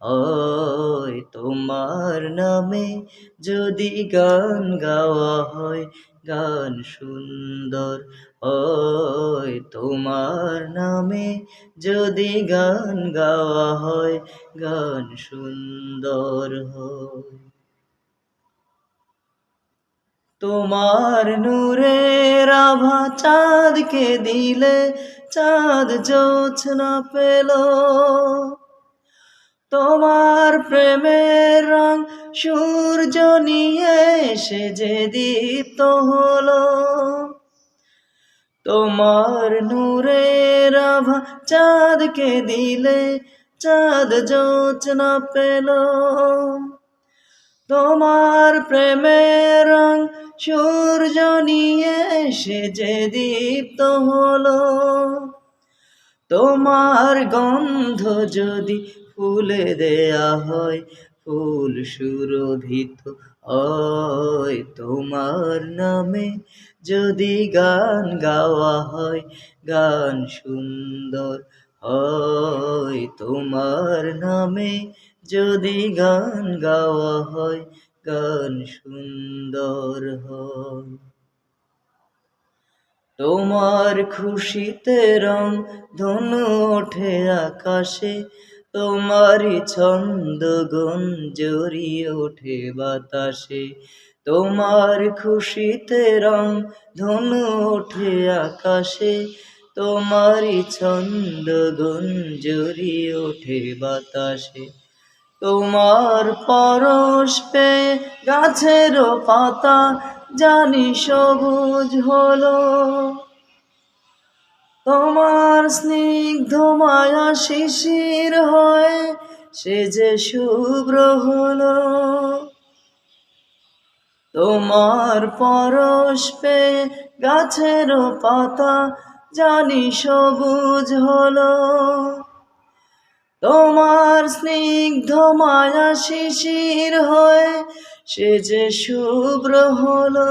হয় তোমার নামে যদি গান গাওয়া হয়, গান সুন্দর হয়। তোমার নামে যদি গান গাওয়া হয়, গান সুন্দর হয়। তোমার নূরের আভা চাঁদকে দিলে, চাঁদ জোছনা পেল। তোমার প্রেমের রং সূর্য নিয়ে এসে যে দীপ্ত হলো। তোমার নূরের আভা চাঁদকে দিলে, চাঁদ জোছনা পেল। তোমার প্রেমের রং সূর্য নিয়ে এসে যে দীপ্ত হলো। তোমার গন্ধ যদি ফুলে দেয়া হয়, ফুল সুরভিত হয়। তোমার নামে যদি গান গাওয়া হয়, গান সুন্দর হয়। তোমার নামে যদি গান গাওয়া হয়, গান সুন্দর হয়। তোমার খুশিতে রং ধনু ওঠে আকাশে তোমারই ছন্দ জড়িয়ে ওঠে বাতাসে। তোমার খুশিতে রং ধনু ওঠে আকাশে। তোমারই ছন্দ জড়িয়ে ওঠে বাতাসে। তোমার পরশ পে গাছের পাতা জানি সবুজ হলো। তোমার স্নিগ্ধ মায়া শিশির হয়, সে যে শুভ্র হলো। তোমার পরশ পে গাছের পাতা জানি সবুজ হলো। তোমার স্নিগ্ধ মায়া শিশির হয়, সে যে শুভ্র হলো।